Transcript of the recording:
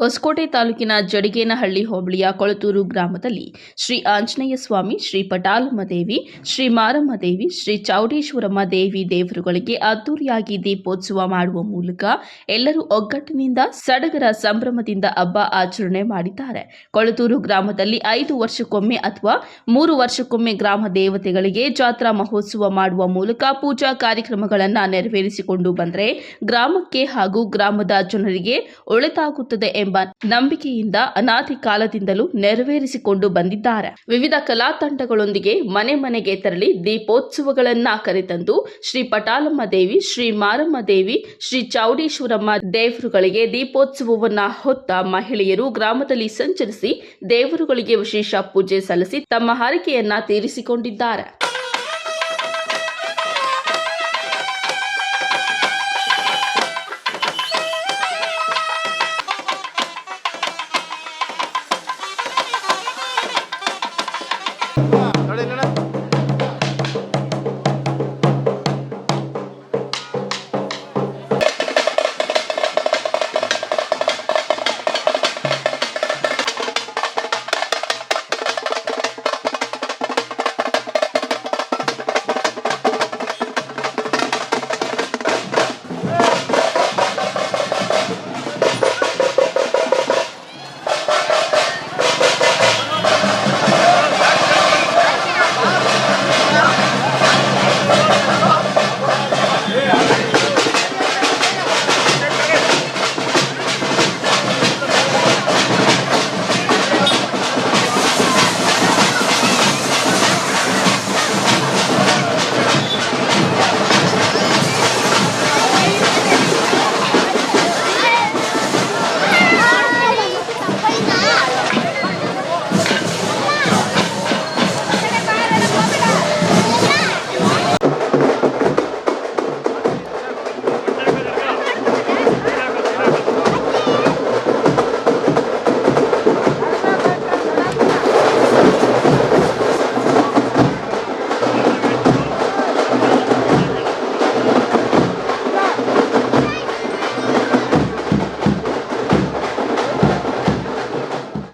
ಹೊಸಕೋಟೆ ತಾಲೂಕಿನ ಜಡಿಗೇನಹಳ್ಳಿ ಹೋಬಳಿಯ ಕೊಳತೂರು ಗ್ರಾಮದಲ್ಲಿ ಶ್ರೀ ಆಂಜನೇಯ ಸ್ವಾಮಿ, ಶ್ರೀ ಪಟಾಲಮ್ಮ ದೇವಿ, ಶ್ರೀ ಮಾರಮ್ಮ ದೇವಿ, ಶ್ರೀ ಚೌಡೇಶ್ವರಮ್ಮ ದೇವಿ ದೇವರುಗಳಿಗೆ ಅದ್ದೂರಿಯಾಗಿ ದೀಪೋತ್ಸವ ಮಾಡುವ ಮೂಲಕ ಎಲ್ಲರೂ ಒಗ್ಗಟ್ಟಿನಿಂದ ಸಡಗರ ಸಂಭ್ರಮದಿಂದ ಹಬ್ಬ ಆಚರಣೆ ಮಾಡಿದ್ದಾರೆ. ಕೊಳತೂರು ಗ್ರಾಮದಲ್ಲಿ ಐದು ವರ್ಷಕ್ಕೊಮ್ಮೆ ಅಥವಾ ಮೂರು ವರ್ಷಕ್ಕೊಮ್ಮೆ ಗ್ರಾಮ ದೇವತೆಗಳಿಗೆ ಜಾತ್ರಾ ಮಹೋತ್ಸವ ಮಾಡುವ ಮೂಲಕ ಪೂಜಾ ಕಾರ್ಯಕ್ರಮಗಳನ್ನು ನೆರವೇರಿಸಿಕೊಂಡು ಬಂದರೆ ಗ್ರಾಮಕ್ಕೆ ಹಾಗೂ ಗ್ರಾಮದ ಜನರಿಗೆ ಒಳಿತಾಗುತ್ತದೆ ನಂಬಿಕೆಯಿಂದ ಅನಾದಿ ಕಾಲದಿಂದಲೂ ನೆರವೇರಿಸಿಕೊಂಡು ಬಂದಿದ್ದಾರೆ. ವಿವಿಧ ಕಲಾ ತಂಡಗಳೊಂದಿಗೆ ಮನೆ ಮನೆಗೆ ತೆರಳಿ ದೀಪೋತ್ಸವಗಳನ್ನ ಕರೆತಂದು ಶ್ರೀ ಪಟಾಲಮ್ಮ ದೇವಿ, ಶ್ರೀ ಮಾರಮ್ಮ ದೇವಿ, ಶ್ರೀ ಚೌಡೇಶ್ವರಮ್ಮ ದೇವರುಗಳಿಗೆ ದೀಪೋತ್ಸವವನ್ನ ಹೊತ್ತ ಮಹಿಳೆಯರು ಗ್ರಾಮದಲ್ಲಿ ಸಂಚರಿಸಿ ದೇವರುಗಳಿಗೆ ವಿಶೇಷ ಪೂಜೆ ಸಲ್ಲಿಸಿ ತಮ್ಮ ಹರಕೆಯನ್ನ ತೀರಿಸಿಕೊಂಡಿದ್ದಾರೆ.